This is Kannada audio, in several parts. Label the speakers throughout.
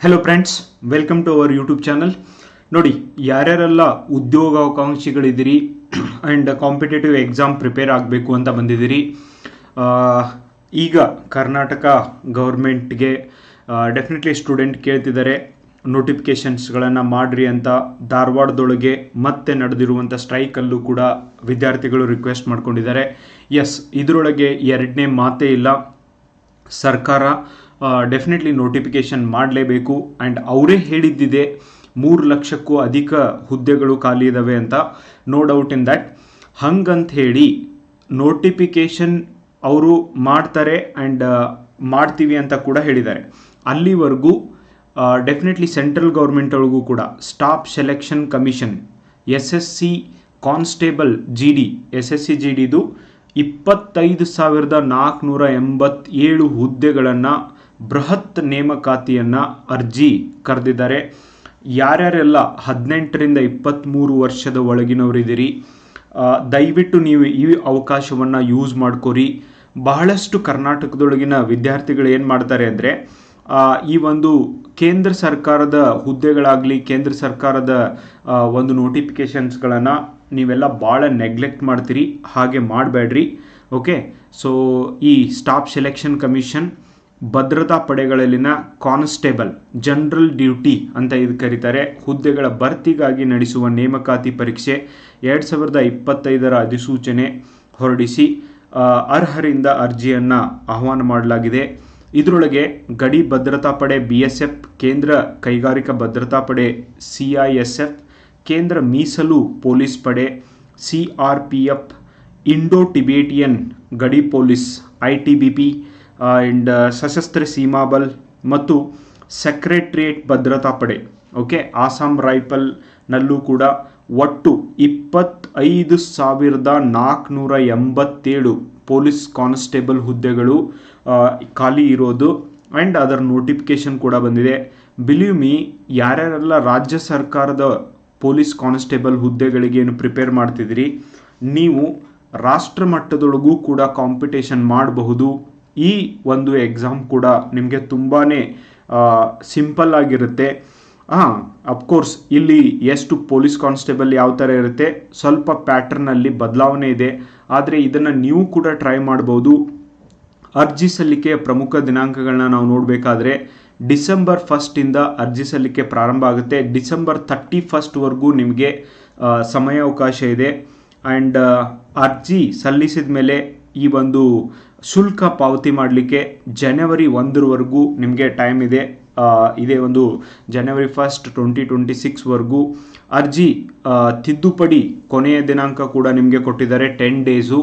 Speaker 1: Hello friends welcome to our YouTube channel ನೋಡಿ, ಯಾರ್ಯಾರೆಲ್ಲ ಉದ್ಯೋಗಾಕಾಂಕ್ಷಿಗಳಿದ್ದೀರಿ ಆ್ಯಂಡ್ ಕಾಂಪಿಟೇಟಿವ್ ಎಕ್ಸಾಮ್ ಪ್ರಿಪೇರ್ ಆಗಬೇಕು ಅಂತ ಬಂದಿದ್ದೀರಿ ಈಗ ಕರ್ನಾಟಕ ಗೌರ್ಮೆಂಟ್ಗೆ ಡೆಫಿನೆಟ್ಲಿ ಸ್ಟೂಡೆಂಟ್ ಕೇಳ್ತಿದ್ದಾರೆ ನೋಟಿಫಿಕೇಶನ್ಸ್ಗಳನ್ನು ಮಾಡ್ರಿ ಅಂತ ಧಾರವಾಡದೊಳಗೆ ಮತ್ತೆ ನಡೆದಿರುವಂಥ ಸ್ಟ್ರೈಕಲ್ಲೂ ಕೂಡ ವಿದ್ಯಾರ್ಥಿಗಳು ರಿಕ್ವೆಸ್ಟ್ ಮಾಡ್ಕೊಂಡಿದ್ದಾರೆ. ಎಸ್ ಇದರೊಳಗೆ ಎರಡನೇ ಮಾತೇ ಇಲ್ಲ. ಸರ್ಕಾರ ಡೆಫಿನೆಟ್ಲಿ ನೋಟಿಫಿಕೇಶನ್ ಮಾಡಲೇಬೇಕು. ಆ್ಯಂಡ್ ಅವರೇ ಹೇಳಿದ್ದಿದೆ, ಮೂರು ಲಕ್ಷಕ್ಕೂ ಅಧಿಕ ಹುದ್ದೆಗಳು ಖಾಲಿ ಇದ್ದಾವೆ ಅಂತ. ನೋ ಡೌಟ್ ಇನ್ ದ್ಯಾಟ್ ಹಂಗಂತ ಹೇಳಿ ನೋಟಿಫಿಕೇಶನ್ ಅವರು ಮಾಡ್ತಾರೆ ಆ್ಯಂಡ್ ಮಾಡ್ತೀವಿ ಅಂತ ಕೂಡ ಹೇಳಿದ್ದಾರೆ. ಅಲ್ಲಿವರೆಗೂ ಡೆಫಿನೆಟ್ಲಿ ಸೆಂಟ್ರಲ್ ಗೌರ್ಮೆಂಟ್ ಒಳಗೂ ಕೂಡ staff selection commission S S C constable G D S S C G ಡಿದು ಇಪ್ಪತ್ತೈದು ಸಾವಿರದ ನಾಲ್ಕುನೂರ ಎಂಬತ್ತೇಳು ಹುದ್ದೆಗಳನ್ನು ಬೃಹತ್ ನೇಮಕಾತಿಯನ್ನು ಅರ್ಜಿ ಕರೆದಿದ್ದಾರೆ. ಯಾರ್ಯಾರೆಲ್ಲ ಹದಿನೆಂಟರಿಂದ ಇಪ್ಪತ್ತ್ಮೂರು ವರ್ಷದ ಒಳಗಿನವರಿದ್ದೀರಿ ದಯವಿಟ್ಟು ನೀವು ಈ ಅವಕಾಶವನ್ನು ಯೂಸ್ ಮಾಡ್ಕೊರಿ. ಬಹಳಷ್ಟು ಕರ್ನಾಟಕದೊಳಗಿನ ವಿದ್ಯಾರ್ಥಿಗಳು ಏನು ಮಾಡ್ತಾರೆ ಅಂದರೆ ಈ ಒಂದು ಕೇಂದ್ರ ಸರ್ಕಾರದ ಹುದ್ದೆಗಳಾಗಲಿ, ಕೇಂದ್ರ ಸರ್ಕಾರದ ಒಂದು ನೋಟಿಫಿಕೇಶನ್ಸ್ಗಳನ್ನು ನೀವೆಲ್ಲ ಭಾಳ ನೆಗ್ಲೆಕ್ಟ್ ಮಾಡ್ತೀರಿ, ಹಾಗೆ ಮಾಡಬೇಡ್ರಿ ಓಕೆ ಸೊ ಈ ಸ್ಟಾಫ್ ಸೆಲೆಕ್ಷನ್ ಕಮಿಷನ್ ಭದ್ರತಾ ಪಡೆಗಳಲ್ಲಿನ ಕಾನ್ಸ್ಟೇಬಲ್ ಜನರಲ್ ಡ್ಯೂಟಿ ಅಂತ ಇದು ಕರೀತಾರೆ. ಹುದ್ದೆಗಳ ಭರ್ತಿಗಾಗಿ ನಡೆಸುವ ನೇಮಕಾತಿ ಪರೀಕ್ಷೆ ಎರಡು ಸಾವಿರದ ಇಪ್ಪತ್ತೈದರ ಅಧಿಸೂಚನೆ ಹೊರಡಿಸಿ ಅರ್ಹರಿಂದ ಅರ್ಜಿಯನ್ನು ಆಹ್ವಾನ ಮಾಡಲಾಗಿದೆ. ಇದರೊಳಗೆ ಗಡಿ ಭದ್ರತಾ ಪಡೆ ಬಿ ಎಸ್ ಎಫ್ ಕೇಂದ್ರ ಕೈಗಾರಿಕಾ ಭದ್ರತಾ ಪಡೆ ಸಿ ಐ ಎಸ್ ಎಫ್ ಕೇಂದ್ರ ಮೀಸಲು ಪೊಲೀಸ್ ಪಡೆ C R P F Indo Tibetan ಗಡಿ police I T B P and ಸಶಸ್ತ್ರ ಸೀಮಾಬಲ್ ಮತ್ತು ಸೆಕ್ರೆಟ್ರಿಯೇಟ್ ಭದ್ರತಾ ಪಡೆ, ಓಕೆ? ಆಸಾಂ ರೈಫಲ್ನಲ್ಲೂ ಕೂಡ ಒಟ್ಟು ಇಪ್ಪತ್ತೈದು ಸಾವಿರದ ನಾಲ್ಕುನೂರ ಎಂಬತ್ತೇಳು ಪೊಲೀಸ್ ಕಾನ್ಸ್ಟೇಬಲ್ ಹುದ್ದೆಗಳು ಖಾಲಿ ಇರೋದು. ಆ್ಯಂಡ್ ಅದರ ನೋಟಿಫಿಕೇಶನ್ ಕೂಡ ಬಂದಿದೆ. ಬಿಲೀವ್ ಮೀ ಯಾರ್ಯಾರೆಲ್ಲ ರಾಜ್ಯ ಸರ್ಕಾರದ ಪೊಲೀಸ್ ಕಾನ್ಸ್ಟೇಬಲ್ ಹುದ್ದೆಗಳಿಗೆ ಏನು ಪ್ರಿಪೇರ್ ಮಾಡ್ತಿದ್ದೀರಿ? ನೀವು ರಾಷ್ಟ್ರ ಮಟ್ಟದೊಳಗೂ ಕೂಡ ಕಾಂಪಿಟೇಷನ್ ಮಾಡಬಹುದು. ಈ ಒಂದು ಎಕ್ಸಾಮ್ ಕೂಡ ನಿಮಗೆ ತುಂಬಾ ಸಿಂಪಲ್ ಆಗಿರುತ್ತೆ. ಹಾಂ ಅಫ್ಕೋರ್ಸ್ ಇಲ್ಲಿ ಎಷ್ಟು ಪೊಲೀಸ್ ಕಾನ್ಸ್ಟೇಬಲ್ ಯಾವ ಥರ ಇರುತ್ತೆ, ಸ್ವಲ್ಪ ಪ್ಯಾಟರ್ನಲ್ಲಿ ಬದಲಾವಣೆ ಇದೆ. ಆದರೆ ಇದನ್ನು ನೀವು ಕೂಡ ಟ್ರೈ ಮಾಡ್ಬೋದು. ಅರ್ಜಿ ಸಲ್ಲಿಕೆಯ ಪ್ರಮುಖ ದಿನಾಂಕಗಳನ್ನ ನಾವು ನೋಡಬೇಕಾದ್ರೆ ಡಿಸೆಂಬರ್ ಫಸ್ಟಿಂದ ಅರ್ಜಿ ಸಲ್ಲಿಕೆ ಪ್ರಾರಂಭ ಆಗುತ್ತೆ. ಡಿಸೆಂಬರ್ ತರ್ಟಿ ಫಸ್ಟ್ವರೆಗೂ ನಿಮಗೆ ಸಮಯ ಸಮಯಾವಕಾಶ ಇದೆ. ಆ್ಯಂಡ್ ಅರ್ಜಿ ಸಲ್ಲಿಸಿದ ಮೇಲೆ ಈ ಒಂದು ಶುಲ್ಕ ಪಾವತಿ ಮಾಡಲಿಕ್ಕೆ ಜನವರಿ ಒಂದರವರೆಗೂ ನಿಮಗೆ ಟೈಮ್ ಇದೆ. ಇದೇ ಒಂದು ಜನವರಿ ಫಸ್ಟ್ ಟ್ವೆಂಟಿ ಟ್ವೆಂಟಿ ಸಿಕ್ಸ್ವರೆಗೂ ಅರ್ಜಿ ತಿದ್ದುಪಡಿ ಕೊನೆಯ ದಿನಾಂಕ ಕೂಡ ನಿಮಗೆ ಕೊಟ್ಟಿದ್ದಾರೆ ಟೆನ್ ಡೇಸು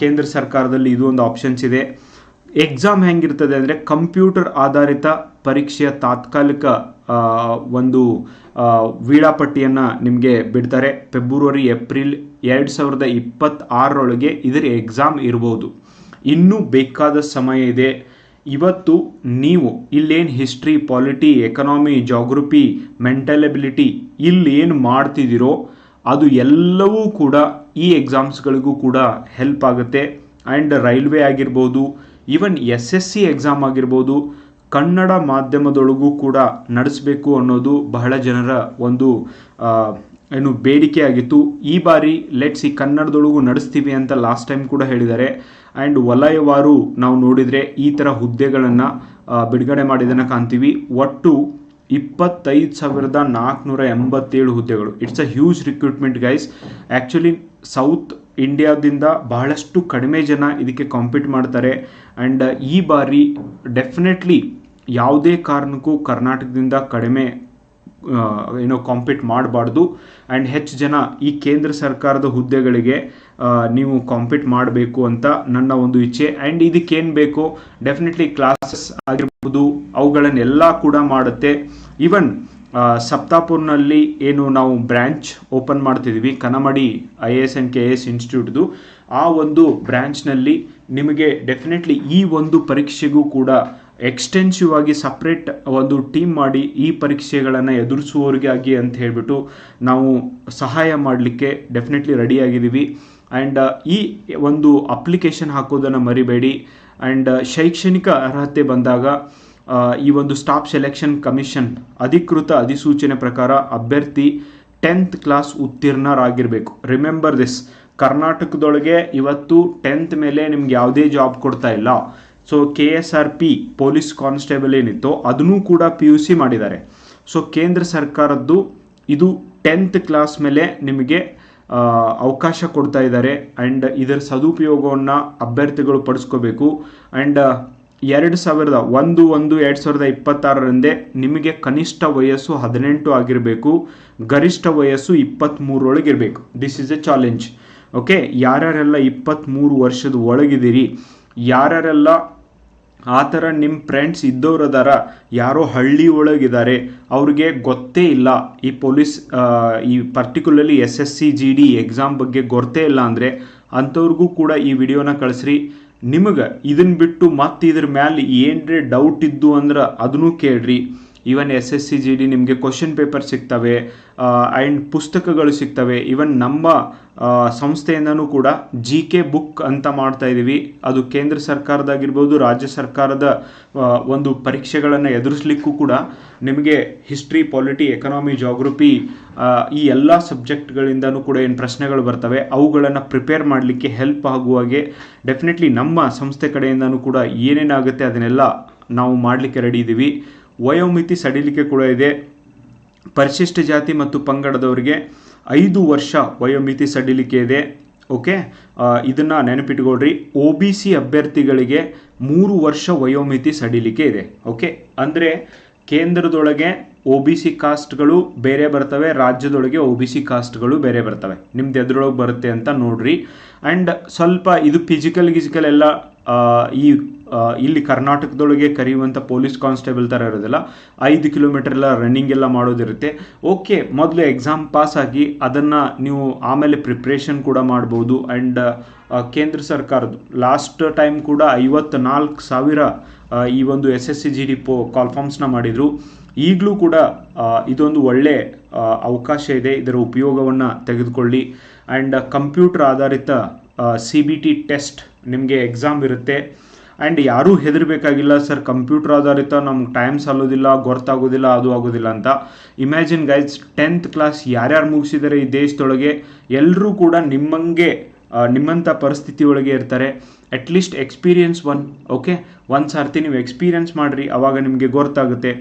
Speaker 1: ಕೇಂದ್ರ ಸರ್ಕಾರದಲ್ಲಿ ಇದು ಒಂದು ಆಪ್ಷನ್ಸ್ ಇದೆ. ಎಕ್ಸಾಮ್ ಹೆಂಗಿರ್ತದೆ ಅಂದರೆ ಕಂಪ್ಯೂಟರ್ ಆಧಾರಿತ ಪರೀಕ್ಷೆಯ ತಾತ್ಕಾಲಿಕ ಒಂದು ವೀಳಾಪಟ್ಟಿಯನ್ನು ನಿಮಗೆ ಬಿಡ್ತಾರೆ. ಫೆಬ್ರವರಿ ಏಪ್ರಿಲ್ ಎರಡು ಸಾವಿರದ ಇಪ್ಪತ್ತಾರರೊಳಗೆ ಇದರ ಎಕ್ಸಾಮ್ ಇರ್ಬೋದು. ಇನ್ನೂ ಬೇಕಾದ ಸಮಯ ಇದೆ. ಇವತ್ತು ನೀವು ಇಲ್ಲೇನು history polity economy geography mental ability ಇಲ್ಲಿ ಏನು ಮಾಡ್ತಿದ್ದೀರೋ, ಅದು ಎಲ್ಲವೂ ಕೂಡ ಈ ಎಕ್ಸಾಮ್ಸ್ಗಳಿಗೂ ಕೂಡ ಹೆಲ್ಪ್ ಆಗುತ್ತೆ. ಆ್ಯಂಡ್ ರೈಲ್ವೆ ಆಗಿರ್ಬೋದು even S S C exam ಆಗಿರ್ಬೋದು, ಕನ್ನಡ ಮಾಧ್ಯಮದೊಳಗೂ ಕೂಡ ನಡೆಸಬೇಕು ಅನ್ನೋದು ಬಹಳ ಜನರ ಒಂದು ಏನು ಬೇಡಿಕೆ ಆಗಿತ್ತು. ಈ ಬಾರಿ ಲೆಟ್ಸ್ ಈ ಕನ್ನಡದೊಳಗೂ ನಡೆಸ್ತೀವಿ ಅಂತ ಲಾಸ್ಟ್ ಟೈಮ್ ಕೂಡ ಹೇಳಿದ್ದಾರೆ. ಆ್ಯಂಡ್ ವಲಯವಾರು ನಾವು ನೋಡಿದರೆ ಈ ಥರ ಹುದ್ದೆಗಳನ್ನು ಬಿಡುಗಡೆ ಮಾಡಿದ್ದನ್ನು ಕಾಣ್ತೀವಿ. ಒಟ್ಟು ಇಪ್ಪತ್ತೈದು ಸಾವಿರದ ನಾಲ್ಕುನೂರ ಎಂಬತ್ತೇಳು ಹುದ್ದೆಗಳು. It's a huge recruitment guys actually south ಇಂಡಿಯಾದಿಂದ ಬಹಳಷ್ಟು ಕಡಿಮೆ ಜನ ಇದಕ್ಕೆ ಕಾಂಪೀಟ್ ಮಾಡ್ತಾರೆ. ಆ್ಯಂಡ್ ಈ ಬಾರಿ ಡೆಫಿನೆಟ್ಲಿ ಯಾವುದೇ ಕಾರಣಕ್ಕೂ ಕರ್ನಾಟಕದಿಂದ ಕಡಿಮೆ ಏನೋ ಕಾಂಪೀಟ್ ಮಾಡಬಾರ್ದು. ಆ್ಯಂಡ್ ಹೆಚ್ಚು ಜನ ಈ ಕೇಂದ್ರ ಸರ್ಕಾರದ ಹುದ್ದೆಗಳಿಗೆ ನೀವು ಕಾಂಪೀಟ್ ಮಾಡಬೇಕು ಅಂತ ನನ್ನ ಒಂದು ಇಚ್ಛೆ. ಆ್ಯಂಡ್ ಇದಕ್ಕೇನು ಬೇಕು? ಡೆಫಿನೆಟ್ಲಿ ಕ್ಲಾಸಸ್ ಆಗಿರ್ಬೋದು, ಅವುಗಳನ್ನೆಲ್ಲ ಕೂಡ ಮಾಡುತ್ತೆ. ಈವನ್ ಸಪ್ತಾಪುರ್ನಲ್ಲಿ ಏನು ನಾವು ಬ್ರ್ಯಾಂಚ್ ಓಪನ್ ಮಾಡ್ತಿದ್ದೀವಿ Kannamadi, I A S and K S ಇನ್ಸ್ಟಿಟ್ಯೂಟ್ದು ಆ ಒಂದು ಬ್ರ್ಯಾಂಚ್ನಲ್ಲಿ ನಿಮಗೆ ಡೆಫಿನೆಟ್ಲಿ ಈ ಒಂದು ಪರೀಕ್ಷೆಗೂ ಕೂಡ ಎಕ್ಸ್ಟೆನ್ಸಿವ್ ಆಗಿ ಸಪ್ರೇಟ್ ಒಂದು ಟೀಮ್ ಮಾಡಿ ಈ ಪರೀಕ್ಷೆಗಳನ್ನು ಎದುರಿಸುವವರಿಗಾಗಿ ಅಂತ ಹೇಳಿಬಿಟ್ಟು ನಾವು ಸಹಾಯ ಮಾಡಲಿಕ್ಕೆ ಡೆಫಿನೆಟ್ಲಿ ರೆಡಿಯಾಗಿದ್ದೀವಿ ಆ್ಯಂಡ್ ಈ ಒಂದು ಅಪ್ಲಿಕೇಶನ್ ಹಾಕೋದನ್ನು ಮರಿಬೇಡಿ. ಆ್ಯಂಡ್ ಶೈಕ್ಷಣಿಕ ಅರ್ಹತೆ ಬಂದಾಗ ಈ ಒಂದು ಸ್ಟಾಪ್ ಸೆಲೆಕ್ಷನ್ ಕಮಿಷನ್ ಅಧಿಕೃತ ಅಧಿಸೂಚನೆ ಪ್ರಕಾರ ಅಭ್ಯರ್ಥಿ ಟೆಂತ್ ಕ್ಲಾಸ್ ಉತ್ತೀರ್ಣರಾಗಿರಬೇಕು. ರಿಮೆಂಬರ್ ದಿಸ್ ಕರ್ನಾಟಕದೊಳಗೆ ಇವತ್ತು ಟೆಂತ್ ಮೇಲೆ ನಿಮ್ಗೆ ಯಾವುದೇ ಜಾಬ್ ಕೊಡ್ತಾ ಇಲ್ಲ. So K S R P police constable ಏನಿತ್ತು ಅದನ್ನೂ ಕೂಡ ಪಿ ಯು ಸಿ ಮಾಡಿದ್ದಾರೆ. ಸೊ ಕೇಂದ್ರ ಸರ್ಕಾರದ್ದು ಇದು ಟೆಂತ್ ಕ್ಲಾಸ್ ಮೇಲೆ ನಿಮಗೆ ಅವಕಾಶ ಕೊಡ್ತಾ ಇದ್ದಾರೆ. ಆ್ಯಂಡ್ ಇದರ ಸದುಪಯೋಗವನ್ನು ಅಭ್ಯರ್ಥಿಗಳು ಪಡಿಸ್ಕೋಬೇಕು. ಆ್ಯಂಡ್ ಎರಡು ಸಾವಿರದ ಒಂದು ಒಂದು, ಎರಡು ಸಾವಿರದ ಇಪ್ಪತ್ತಾರರಂದೇ ನಿಮಗೆ ಕನಿಷ್ಠ ವಯಸ್ಸು ಹದಿನೆಂಟು ಆಗಿರಬೇಕು, ಗರಿಷ್ಠ ವಯಸ್ಸು ಇಪ್ಪತ್ತ್ಮೂರೊಳಗಿರಬೇಕು this is a challenge okay ಯಾರ್ಯಾರೆಲ್ಲ ಇಪ್ಪತ್ತ್ಮೂರು ವರ್ಷದ ಒಳಗಿದ್ದೀರಿ, ಯಾರ್ಯಾರೆಲ್ಲ ಆ ಥರ ನಿಮ್ಮ ಫ್ರೆಂಡ್ಸ್ ಇದ್ದವ್ರು ಅದಾರ ಯಾರೋ ಹಳ್ಳಿ ಒಳಗಿದ್ದಾರೆ, ಅವ್ರಿಗೆ ಗೊತ್ತೇ ಇಲ್ಲ ಈ ಪೊಲೀಸ್ ಈ particularly S S C G D exam ಬಗ್ಗೆ ಗೊತ್ತೇ ಇಲ್ಲ ಅಂದರೆ ಅಂಥವ್ರಿಗೂ ಕೂಡ ಈ ವಿಡಿಯೋನ ಕಳಿಸ್ರಿ. ನಿಮಗೆ ಇದನ್ನ ಬಿಟ್ಟು ಮತ್ತೆ ಇದ್ರ ಮ್ಯಾಲೆ ಏನ್ರೆ ಡೌಟ್ ಇದ್ದು ಅಂದ್ರೆ ಅದನ್ನು ಕೇಳ್ರಿ. Even S S C G D ನಿಮಗೆ ಕ್ವಶನ್ ಪೇಪರ್ ಸಿಗ್ತವೆ ಆ್ಯಂಡ್ ಪುಸ್ತಕಗಳು ಸಿಗ್ತವೆ. ಈವನ್ ನಮ್ಮ ಸಂಸ್ಥೆಯಿಂದನೂ ಕೂಡ ಜಿ ಕೆ ಬುಕ್ ಅಂತ ಮಾಡ್ತಾ ಇದ್ದೀವಿ ಅದು ಕೇಂದ್ರ ಸರ್ಕಾರದಾಗಿರ್ಬೋದು, ರಾಜ್ಯ ಸರ್ಕಾರದ ಒಂದು ಪರೀಕ್ಷೆಗಳನ್ನು ಎದುರಿಸ್ಲಿಕ್ಕೂ ಕೂಡ ನಿಮಗೆ ಹಿಸ್ಟ್ರಿ ಪಾಲಿಟಿ ಎಕನಾಮಿ ಜಾಗ್ರಫಿ ಈ ಎಲ್ಲ ಸಬ್ಜೆಕ್ಟ್ಗಳಿಂದನೂ ಕೂಡ ಏನು ಪ್ರಶ್ನೆಗಳು ಬರ್ತವೆ, ಅವುಗಳನ್ನು ಪ್ರಿಪೇರ್ ಮಾಡಲಿಕ್ಕೆ ಹೆಲ್ಪ್ ಆಗುವ ಹಾಗೆ ಡೆಫಿನೆಟ್ಲಿ ನಮ್ಮ ಸಂಸ್ಥೆ ಕಡೆಯಿಂದನೂ ಕೂಡ ಏನೇನಾಗುತ್ತೆ ಅದನ್ನೆಲ್ಲ ನಾವು ಮಾಡಲಿಕ್ಕೆ ರೆಡಿ ಇದ್ದೀವಿ ವಯೋಮಿತಿ ಸಡಿಲಿಕೆ ಕೂಡ ಇದೆ. ಪರಿಶಿಷ್ಟ ಜಾತಿ ಮತ್ತು ಪಂಗಡದವರಿಗೆ ಐದು ವರ್ಷ ವಯೋಮಿತಿ ಸಡಿಲಿಕೆ ಇದೆ. ಓಕೆ? ಇದನ್ನು ನೆನಪಿಟ್ಕೊಳ್ರಿ. ಒ ಬಿ ಸಿ ಅಭ್ಯರ್ಥಿಗಳಿಗೆ ಮೂರು ವರ್ಷ ವಯೋಮಿತಿ ಸಡಿಲಿಕೆ ಇದೆ. ಓಕೆ? ಅಂದರೆ ಕೇಂದ್ರದೊಳಗೆ ಒ ಬಿ ಸಿ ಕಾಸ್ಟ್ಗಳು ಬೇರೆ ಬರ್ತವೆ, ರಾಜ್ಯದೊಳಗೆ ಒ ಬಿ ಸಿ ಕಾಸ್ಟ್ಗಳು ಬೇರೆ ಬರ್ತವೆ. ನಿಮ್ದು ಎದ್ರೊಳಗೆ ಬರುತ್ತೆ ಅಂತ ನೋಡ್ರಿ. ಆ್ಯಂಡ್ ಸ್ವಲ್ಪ ಇದು ಫಿಸಿಕಲ್ ಗಿಜಿಕಲ್ ಎಲ್ಲ ಈ ಇಲ್ಲಿ ಕರ್ನಾಟಕದೊಳಗೆ ಕರೆಯುವಂಥ ಪೊಲೀಸ್ ಕಾನ್ಸ್ಟೇಬಲ್ ಥರ ಇರೋದಿಲ್ಲ. ಐದು ಕಿಲೋಮೀಟರ್ ಎಲ್ಲ ರನ್ನಿಂಗ್ ಎಲ್ಲ ಮಾಡೋದಿರುತ್ತೆ. ಓಕೆ ಮೊದಲು ಎಕ್ಸಾಮ್ ಪಾಸ್ ಆಗಿ ಅದನ್ನು ನೀವು ಆಮೇಲೆ ಪ್ರಿಪ್ರೇಷನ್ ಕೂಡ ಮಾಡ್ಬೋದು. ಆ್ಯಂಡ್ ಕೇಂದ್ರ ಸರ್ಕಾರದ್ದು ಲಾಸ್ಟ್ ಟೈಮ್ ಕೂಡ ಐವತ್ನಾಲ್ಕು ಸಾವಿರ ಈ ಒಂದು S S C G D ಪೋ ಕಾಲ್ಫಾರ್ಮ್ಸ್ನ ಮಾಡಿದರು. ಈಗಲೂ ಕೂಡ ಇದೊಂದು ಒಳ್ಳೆ ಅವಕಾಶ ಇದೆ. ಇದರ ಉಪಯೋಗವನ್ನು ತೆಗೆದುಕೊಳ್ಳಿ. ಆ್ಯಂಡ್ ಕಂಪ್ಯೂಟರ್ ಆಧಾರಿತ ಸಿ ಬಿ ಟಿ ಟೆಸ್ಟ್ ನಿಮಗೆ ಎಕ್ಸಾಮ್ ಇರುತ್ತೆ. ಆ್ಯಂಡ್ ಯಾರೂ ಹೆದರಬೇಕಾಗಿಲ್ಲ, ಸರ್, ಕಂಪ್ಯೂಟರ್ ಆಧಾರಿತ, ನಮ್ಗೆ ಟೈಮ್ ಸಾಲೋದಿಲ್ಲ ಗೊತ್ತಾಗೋದಿಲ್ಲ ಅದು ಆಗೋದಿಲ್ಲ ಅಂತ. ಇಮ್ಯಾಜಿನ್ ಗೈಸ್ ಟೆಂತ್ ಕ್ಲಾಸ್ ಯಾರ್ಯಾರು ಮುಗಿಸಿದ್ದಾರೆ ಈ ದೇಶದೊಳಗೆ ಎಲ್ಲರೂ ಕೂಡ ನಿಮ್ಮಂಗೆ ನಿಮ್ಮಂಥ ಪರಿಸ್ಥಿತಿ ಒಳಗೆ ಇರ್ತಾರೆ. ಅಟ್ಲೀಸ್ಟ್ ಎಕ್ಸ್ಪೀರಿಯನ್ಸ್ ಒನ್ ಓಕೆ ಒಂದು ಸರ್ತಿ ನೀವು ಎಕ್ಸ್ಪೀರಿಯನ್ಸ್ ಮಾಡಿರಿ, ಅವಾಗ ನಿಮಗೆ ಗೊತ್ತಾಗುತ್ತೆ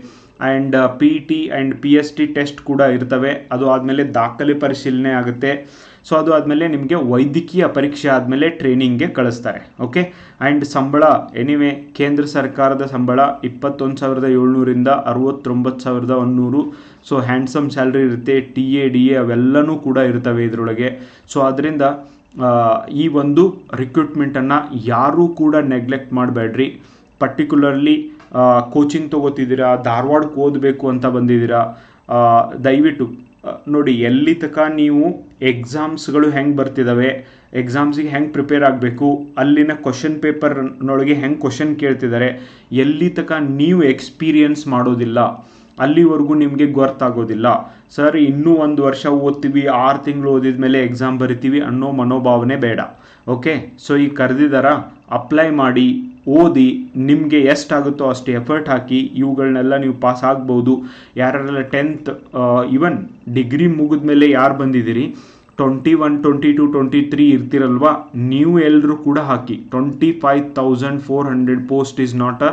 Speaker 1: and P T and P S T test ಕೂಡ ಇರ್ತವೆ. ಅದು ಆದಮೇಲೆ ದಾಖಲೆ ಪರಿಶೀಲನೆ ಆಗುತ್ತೆ. ಸೊ ಅದು ಆದಮೇಲೆ ನಿಮಗೆ ವೈದ್ಯಕೀಯ ಪರೀಕ್ಷೆ ಆದಮೇಲೆ ಟ್ರೈನಿಂಗ್ಗೆ ಕಳಿಸ್ತಾರೆ. ಓಕೆ ಆ್ಯಂಡ್ ಸಂಬಳ ಎನಿವೆ ಕೇಂದ್ರ ಸರ್ಕಾರದ ಸಂಬಳ ಇಪ್ಪತ್ತೊಂದು ಸಾವಿರದ ಏಳ್ನೂರಿಂದ ಅರವತ್ತೊಂಬತ್ತು ಸಾವಿರದ ಒಂದುನೂರು ಸೊ ಹ್ಯಾಂಡ್ಸಮ್ ಸ್ಯಾಲ್ರಿ ಇರುತ್ತೆ ಟಿ ಎ ಡಿ ಎ ಅವೆಲ್ಲನೂ ಕೂಡ ಇರ್ತವೆ ಇದರೊಳಗೆ. ಸೊ ಅದರಿಂದ ಈ ಒಂದು ರಿಕ್ರೂಟ್ಮೆಂಟನ್ನು ಯಾರೂ ಕೂಡ ನೆಗ್ಲೆಕ್ಟ್ ಮಾಡಬೇಡ್ರಿ. ಪರ್ಟಿಕ್ಯುಲರ್ಲಿ ಕೋಚಿಂಗ್ ತೊಗೋತಿದ್ದೀರಾ, ಧಾರವಾಡಕ್ಕೆ ಓದಬೇಕು ಅಂತ ಬಂದಿದ್ದೀರಾ ದಯವಿಟ್ಟು ನೋಡಿ, ಎಲ್ಲಿ ತನಕ ನೀವು ಎಕ್ಸಾಮ್ಸ್ಗಳು ಹೆಂಗೆ ಬರ್ತಿದ್ದಾವೆ ಎಕ್ಸಾಮ್ಸಿಗೆ ಹೆಂಗೆ ಪ್ರಿಪೇರ್ ಆಗಬೇಕು, ಅಲ್ಲಿನ ಕ್ವಶನ್ ಪೇಪರ್ನೊಳಗೆ ಹೆಂಗೆ ಕ್ವಶನ್ ಕೇಳ್ತಿದ್ದಾರೆ ಎಲ್ಲಿ ತನಕ ನೀವು ಎಕ್ಸ್ಪೀರಿಯನ್ಸ್ ಮಾಡೋದಿಲ್ಲ, ಅಲ್ಲಿವರೆಗೂ ನಿಮಗೆ ಗೊತ್ತಾಗೋದಿಲ್ಲ ಸರ್, ಇನ್ನೂ ಒಂದು ವರ್ಷ ಓದ್ತೀವಿ, ಆರು ತಿಂಗಳು ಓದಿದ ಮೇಲೆ ಎಕ್ಸಾಮ್ ಬರಿತೀವಿ ಅನ್ನೋ ಮನೋಭಾವನೆ ಬೇಡ. ಓಕೆ ಸೊ ಈಗ ಕರೆದಿದ್ದಾರ ಅಪ್ಲೈ ಮಾಡಿ ಓದಿ ನಿಮಗೆ ಎಷ್ಟಾಗುತ್ತೋ ಅಷ್ಟು ಎಫರ್ಟ್ ಹಾಕಿ ಇವುಗಳನ್ನೆಲ್ಲ ನೀವು ಪಾಸ್ ಆಗ್ಬೋದು. ಯಾರೆಲ್ಲ ಟೆಂತ್ ಇವನ್ ಡಿಗ್ರಿ ಮುಗಿದ ಮೇಲೆ ಯಾರು ಬಂದಿದ್ದೀರಿ? Twenty one twenty two twenty three ಇರ್ತಿರಲ್ವಾ? ನೀವು ಎಲ್ಲರೂ ಕೂಡ ಹಾಕಿ. Twenty five thousand four hundred post is not a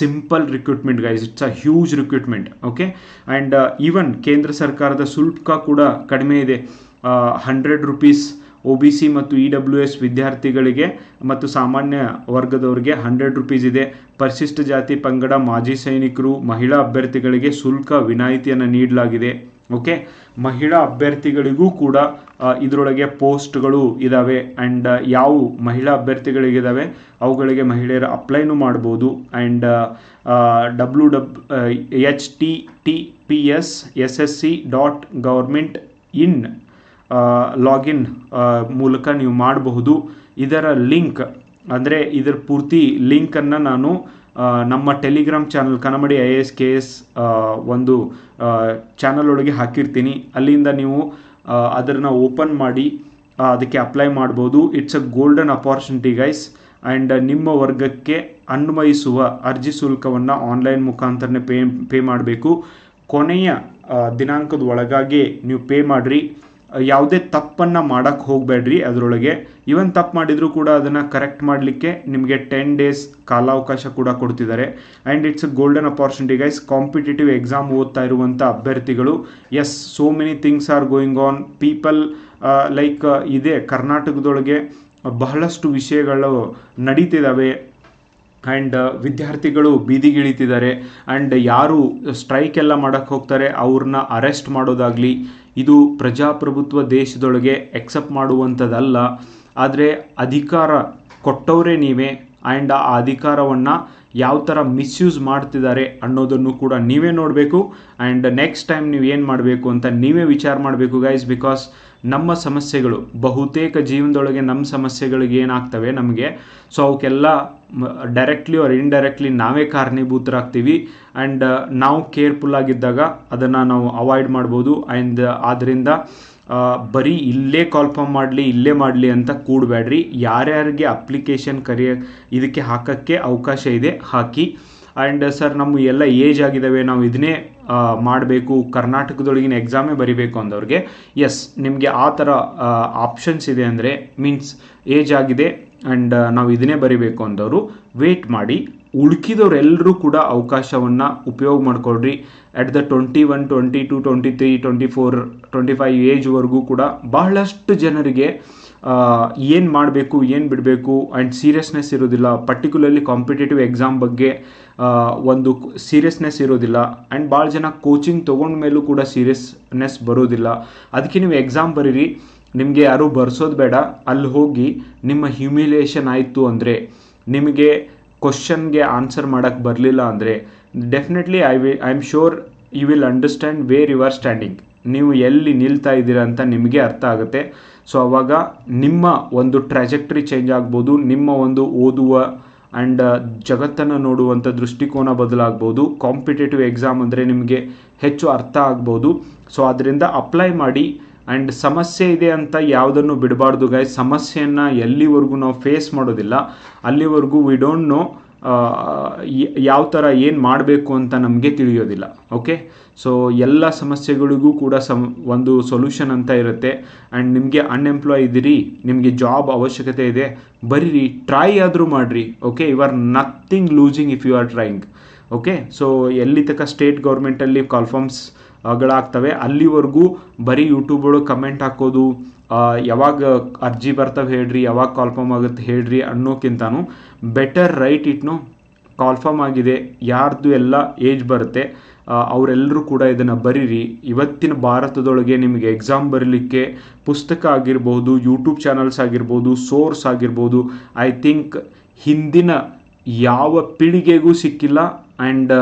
Speaker 1: simple recruitment guys it's a huge recruitment okay and even ಕೇಂದ್ರ ಸರ್ಕಾರದ ಶುಲ್ಕ ಕೂಡ ಕಡಿಮೆ ಇದೆ. Hundred rupees O B C ಮತ್ತು ಇ ಡಬ್ಲ್ಯೂ ಎಸ್ ವಿದ್ಯಾರ್ಥಿಗಳಿಗೆ ಮತ್ತು ಸಾಮಾನ್ಯ ವರ್ಗದವರಿಗೆ ಹಂಡ್ರೆಡ್ ರುಪೀಸ್ ಇದೆ. ಪರಿಶಿಷ್ಟ ಜಾತಿ ಪಂಗಡ ಮಾಜಿ ಸೈನಿಕರು, ಮಹಿಳಾ ಅಭ್ಯರ್ಥಿಗಳಿಗೆ ಶುಲ್ಕ ವಿನಾಯಿತಿಯನ್ನು ನೀಡಲಾಗಿದೆ. ಓಕೆ ಮಹಿಳಾ ಅಭ್ಯರ್ಥಿಗಳಿಗೂ ಕೂಡ ಇದರೊಳಗೆ ಪೋಸ್ಟ್ಗಳು ಇದ್ದಾವೆ ಆ್ಯಂಡ್ ಯಾವ ಮಹಿಳಾ ಅಭ್ಯರ್ಥಿಗಳಿಗಿದ್ದಾವೆ ಅವುಗಳಿಗೆ ಮಹಿಳೆಯರು ಅಪ್ಲೈನೂ ಮಾಡ್ಬೋದು. And W W H T T P S S S C dot government in login ಮೂಲಕ ನೀವು ಮಾಡಬಹುದು. ಇದರ ಲಿಂಕ್ ಅಂದರೆ ಇದರ ಪೂರ್ತಿ ಲಿಂಕನ್ನು ನಾನು ನಮ್ಮ Telegram channel Kannamadi I S K S ಒಂದು ಚಾನಲ್ ಒಳಗೆ ಹಾಕಿರ್ತೀನಿ. ಅಲ್ಲಿಂದ ನೀವು ಅದನ್ನು ಓಪನ್ ಮಾಡಿ ಅದಕ್ಕೆ ಅಪ್ಲೈ ಮಾಡ್ಬೋದು. It's a golden opportunity guys and ನಿಮ್ಮ ವರ್ಗಕ್ಕೆ ಅನ್ವಯಿಸುವ ಅರ್ಜಿ ಶುಲ್ಕವನ್ನು ಆನ್ಲೈನ್ ಮುಖಾಂತರನೇ ಪೇ ಪೇ ಮಾಡಬೇಕು. ಕೊನೆಯ ದಿನಾಂಕದ ಒಳಗಾಗಿ ನೀವು ಪೇ ಮಾಡಿರಿ. ಯಾವುದೇ ತಪ್ಪನ್ನು ಮಾಡೋಕ್ಕೆ ಹೋಗಬೇಡ್ರಿ ಅದರೊಳಗೆ. ಇವನ್ ತಪ್ಪು ಮಾಡಿದರೂ ಕೂಡ ಅದನ್ನು ಕರೆಕ್ಟ್ ಮಾಡಲಿಕ್ಕೆ ನಿಮಗೆ ಟೆನ್ ಡೇಸ್ ಕಾಲಾವಕಾಶ ಕೂಡ ಕೊಡ್ತಿದ್ದಾರೆ. And it's a golden opportunity guys competitive exam ಓದ್ತಾ ಇರುವಂಥ ಅಭ್ಯರ್ಥಿಗಳು. As so many things are going on people like ಇದೆ. ಕರ್ನಾಟಕದೊಳಗೆ ಬಹಳಷ್ಟು ವಿಷಯಗಳು ನಡೀತಿದ್ದಾವೆ ಆ್ಯಂಡ್ ವಿದ್ಯಾರ್ಥಿಗಳು ಬೀದಿಗಿಳಿತಿದ್ದಾರೆ. ಆ್ಯಂಡ್ ಯಾರು ಸ್ಟ್ರೈಕ್ ಎಲ್ಲ ಮಾಡೋಕ್ಕೆ ಹೋಗ್ತಾರೆ ಅವ್ರನ್ನ ಅರೆಸ್ಟ್ ಮಾಡೋದಾಗಲಿ, ಇದು ಪ್ರಜಾಪ್ರಭುತ್ವ ದೇಶದೊಳಗೆ ಎಕ್ಸೆಪ್ಟ್ ಮಾಡುವಂಥದ್ದಲ್ಲ. ಆದರೆ ಅಧಿಕಾರ ಕೊಟ್ಟವರೇ ನೀವೇ ಆ್ಯಂಡ್ ಆ ಅಧಿಕಾರವನ್ನು ಯಾವ ಥರ ಮಿಸ್ಯೂಸ್ ಮಾಡ್ತಿದ್ದಾರೆ ಅನ್ನೋದನ್ನು ಕೂಡ ನೀವೇ ನೋಡಬೇಕು. ಆ್ಯಂಡ್ ನೆಕ್ಸ್ಟ್ ಟೈಮ್ ನೀವು ಏನು ಮಾಡಬೇಕು ಅಂತ ನೀವೇ ವಿಚಾರ ಮಾಡಬೇಕು ಗೈಸ್ ಬಿಕಾಸ್ ನಮ್ಮ ಸಮಸ್ಯೆಗಳು ಬಹುತೇಕ ಜೀವನದೊಳಗೆ ನಮ್ಮ ಸಮಸ್ಯೆಗಳಿಗೆ ಏನಾಗ್ತವೆ ನಮಗೆ? ಸೊ ಅವಕ್ಕೆಲ್ಲ ಡೈರೆಕ್ಟ್ಲಿ ಆರ್ ಇಂಡೈರೆಕ್ಟ್ಲಿ ನಾವೇ ಕಾರಣೀಭೂತರಾಗ್ತೀವಿ. ಆ್ಯಂಡ್ ನಾವು ಕೇರ್ಫುಲ್ ಆಗಿದ್ದಾಗ ಅದನ್ನು ನಾವು ಅವಾಯ್ಡ್ ಮಾಡ್ಬೋದು. ಆ್ಯಂಡ್ ಆದ್ದರಿಂದ ಆ, ಬರೀ ಇಲ್ಲೇ ಕಾಲ್ಫಾರ್ಮ್ ಮಾಡಲಿ ಇಲ್ಲೇ ಮಾಡಲಿ ಅಂತ ಕೂಡಬೇಡ್ರಿ ಯಾರ್ಯಾರಿಗೆ ಅಪ್ಲಿಕೇಶನ್ ಕರಿಯ ಇದಕ್ಕೆ ಹಾಕೋಕ್ಕೆ ಅವಕಾಶ ಇದೆ ಹಾಕಿ. ಆ್ಯಂಡ್ ಸರ್ ನಮ್ಮ ಎಲ್ಲ ಏಜ್ ಆಗಿದ್ದಾವೆ ನಾವು ಇದನ್ನೇ ಮಾಡಬೇಕು, ಕರ್ನಾಟಕದೊಳಗಿನ ಎಕ್ಸಾಮೇ ಬರಿಬೇಕು ಅಂದವ್ರಿಗೆ ಎಸ್ ನಿಮಗೆ ಆ ಥರ ಆಪ್ಷನ್ಸ್ ಇದೆ ಅಂದರೆ ಮೀನ್ಸ್ ಏಜ್ ಆಗಿದೆ ಆ್ಯಂಡ್ ನಾವು ಇದನ್ನೇ ಬರಿಬೇಕು ಅಂದವರು ವೇಟ್ ಮಾಡಿ ಉಳ್ಕಿದವರೆಲ್ಲರೂ ಕೂಡ ಅವಕಾಶವನ್ನು ಉಪಯೋಗ ಮಾಡ್ಕೊಳ್ರಿ. At the twenty one twenty two twenty three twenty four twenty five ಏಜ್ವರೆಗೂ ಕೂಡ ಬಹಳಷ್ಟು ಜನರಿಗೆ ಏನು ಮಾಡಬೇಕು, ಏನು ಬಿಡಬೇಕು ಆ್ಯಂಡ್ ಸೀರಿಯಸ್ನೆಸ್ ಇರೋದಿಲ್ಲ ಪರ್ಟಿಕ್ಯುಲರ್ಲಿ ಕಾಂಪಿಟೇಟಿವ್ ಎಕ್ಸಾಮ್ ಬಗ್ಗೆ ಒಂದು ಸೀರಿಯಸ್ನೆಸ್ ಇರೋದಿಲ್ಲ ಆ್ಯಂಡ್ ಭಾಳ ಜನ ಕೋಚಿಂಗ್ ತೊಗೊಂಡ ಮೇಲೂ ಕೂಡ ಸೀರಿಯಸ್ನೆಸ್ ಬರೋದಿಲ್ಲ ಅದಕ್ಕೆ ನೀವು ಎಕ್ಸಾಮ್ ಬರೀರಿ. ನಿಮಗೆ ಯಾರೂ ಬರ್ಸೋದು ಬೇಡ. ಅಲ್ಲಿ ಹೋಗಿ ನಿಮ್ಮ ಹ್ಯುಮಿಲೇಷನ್ ಆಯಿತು ಅಂದರೆ, ನಿಮಗೆ ಕ್ವಶನ್ಗೆ ಆನ್ಸರ್ ಮಾಡೋಕ್ಕೆ ಬರಲಿಲ್ಲ ಅಂದರೆ definitely I we I am sure you will understand where you are standing ನೀವು ಎಲ್ಲಿ ನಿಲ್ತಾ ಇದ್ದೀರಾ ಅಂತ ನಿಮಗೆ ಅರ್ಥ ಆಗುತ್ತೆ. ಸೊ ಅವಾಗ ನಿಮ್ಮ ಒಂದು ಟ್ರಾಜೆಕ್ಟ್ರಿ ಚೇಂಜ್ ಆಗ್ಬೋದು, ನಿಮ್ಮ ಒಂದು ಓದುವ ಆ್ಯಂಡ್ ಜಗತ್ತನ್ನು ನೋಡುವಂಥ ದೃಷ್ಟಿಕೋನ ಬದಲಾಗ್ಬೋದು. ಕಾಂಪಿಟೇಟಿವ್ ಎಕ್ಸಾಮ್ ಅಂದರೆ ನಿಮಗೆ ಹೆಚ್ಚು ಅರ್ಥ ಆಗ್ಬೋದು. ಸೊ ಅದರಿಂದ ಅಪ್ಲೈ ಮಾಡಿ ಆ್ಯಂಡ್ ಸಮಸ್ಯೆ ಇದೆ ಅಂತ ಯಾವುದನ್ನು ಬಿಡಬಾರ್ದು ಗಾಯ್ ಸಮಸ್ಯೆಯನ್ನು ಎಲ್ಲಿವರೆಗೂ ನಾವು ಫೇಸ್ ಮಾಡೋದಿಲ್ಲ. ಅಲ್ಲಿವರೆಗೂ ವಿ ಡೋಂಟ್ ನೋ ಯಾವ ಥರ ಏನು ಮಾಡಬೇಕು ಅಂತ ನಮಗೆ ತಿಳಿಯೋದಿಲ್ಲ ಓಕೆ ಸೊ ಎಲ್ಲ ಸಮಸ್ಯೆಗಳಿಗೂ ಕೂಡ ಸಮ್, ಒಂದು ಸೊಲ್ಯೂಷನ್ ಅಂತ ಇರುತ್ತೆ. ಆ್ಯಂಡ್ ನಿಮಗೆ ಅನ್ಎಂಪ್ಲಾಯ್ ಇದ್ದೀರಿ, ನಿಮಗೆ ಜಾಬ್ ಅವಶ್ಯಕತೆ ಇದೆ, ಬರೀರಿ ಟ್ರೈ ಆದರೂ ಮಾಡಿರಿ okay you are nothing losing if you are trying okay so ಎಲ್ಲಿ ತನಕ ಸ್ಟೇಟ್ ಗೌರ್ಮೆಂಟಲ್ಲಿ ಕಾಲ್ಫಾರ್ಮ್ಸ್ ಗಳಾಗ್ತವೆ. ಅಲ್ಲಿವರೆಗೂ ಬರೀ ಯೂಟ್ಯೂಬ್ ಒಳಗೆ ಕಮೆಂಟ್ ಹಾಕೋದು ಯಾವಾಗ ಅರ್ಜಿ ಬರ್ತವೆ ಹೇಳ್ರಿ, ಯಾವಾಗ ಕಾಲ್ಫಾರ್ಮ್ ಆಗುತ್ತೆ ಹೇಳ್ರಿ ಅನ್ನೋಕ್ಕಿಂತನೂ ಬೆಟರ್ ರೈಟ್ ಇಟ್ನು ಕಾಲ್ಫಾರ್ಮ್ ಆಗಿದೆ. ಯಾರ್ದು ಎಲ್ಲ ಏಜ್ ಬರುತ್ತೆ ಅವರೆಲ್ಲರೂ ಕೂಡ ಇದನ್ನು ಬರೀರಿ. ಇವತ್ತಿನ ಭಾರತದೊಳಗೆ ನಿಮಗೆ ಎಕ್ಸಾಮ್ ಬರೀಲಿಕ್ಕೆ ಪುಸ್ತಕ ಆಗಿರ್ಬೋದು ಯೂಟ್ಯೂಬ್ ಚಾನಲ್ಸ್ ಆಗಿರ್ಬೋದು ಸೋರ್ಸ್ ಆಗಿರ್ಬೋದು ಐ ಥಿಂಕ್ ಹಿಂದಿನ ಯಾವ ಪೀಳಿಗೆಗೂ ಸಿಕ್ಕಿಲ್ಲ. ಆ್ಯಂಡ್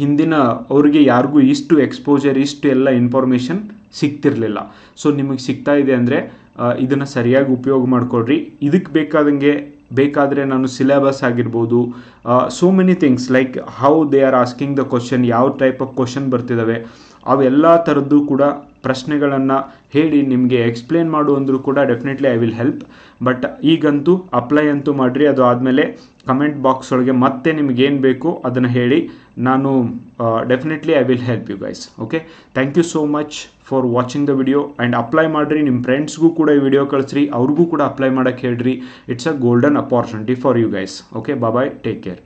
Speaker 1: ಹಿಂದಿನ ಅವ್ರಿಗೆ ಯಾರಿಗೂ ಇಷ್ಟು ಎಕ್ಸ್ಪೋಜರ್ ಇಷ್ಟು ಎಲ್ಲ ಇನ್ಫಾರ್ಮೇಷನ್ ಸಿಗ್ತಿರಲಿಲ್ಲ. ಸೊ ನಿಮಗೆ ಸಿಗ್ತಾ ಇದೆ ಅಂದರೆ ಇದನ್ನು ಸರಿಯಾಗಿ ಉಪಯೋಗ ಮಾಡಿಕೊಡ್ರಿ ಇದಕ್ಕೆ ಬೇಕಾದಂಗೆ, ಬೇಕಾದರೆ ನಾನು ಸಿಲೆಬಸ್ ಆಗಿರ್ಬೋದು so many things like how they are asking the question ಯಾವ ಟೈಪ್ ಆಫ್ ಕ್ವಶನ್ ಬರ್ತಿದ್ದಾವೆ ಅವೆಲ್ಲ ಥರದ್ದು ಕೂಡ ಪ್ರಶ್ನೆಗಳನ್ನು ಹೇಳಿ ನಿಮಗೆ ಎಕ್ಸ್ಪ್ಲೇನ್ ಮಾಡು ಅಂದರೂ ಕೂಡ definitely I will help but ಈಗಂತೂ ಅಪ್ಲೈ ಅಂತೂ ಮಾಡಿರಿ, ಅದು ಆದಮೇಲೆ ಕಮೆಂಟ್ ಬಾಕ್ಸ್ ಒಳಗೆ ಮತ್ತೆ ನಿಮ್ಗೆ ಏನು ಬೇಕು ಅದನ್ನು ಹೇಳಿ ನಾನು definitely I will help you guys okay thank you so much for watching the video and apply ಮಾಡಿರಿ. ನಿಮ್ಮ ಫ್ರೆಂಡ್ಸ್ಗೂ ಕೂಡ ಈ ವಿಡಿಯೋ ಕಳಿಸ್ರಿ, ಅವ್ರಿಗೂ ಕೂಡ ಅಪ್ಲೈ ಮಾಡೋಕ್ಕೆ ಹೇಳ್ರಿ. It's a golden opportunity for you guys okay bye take care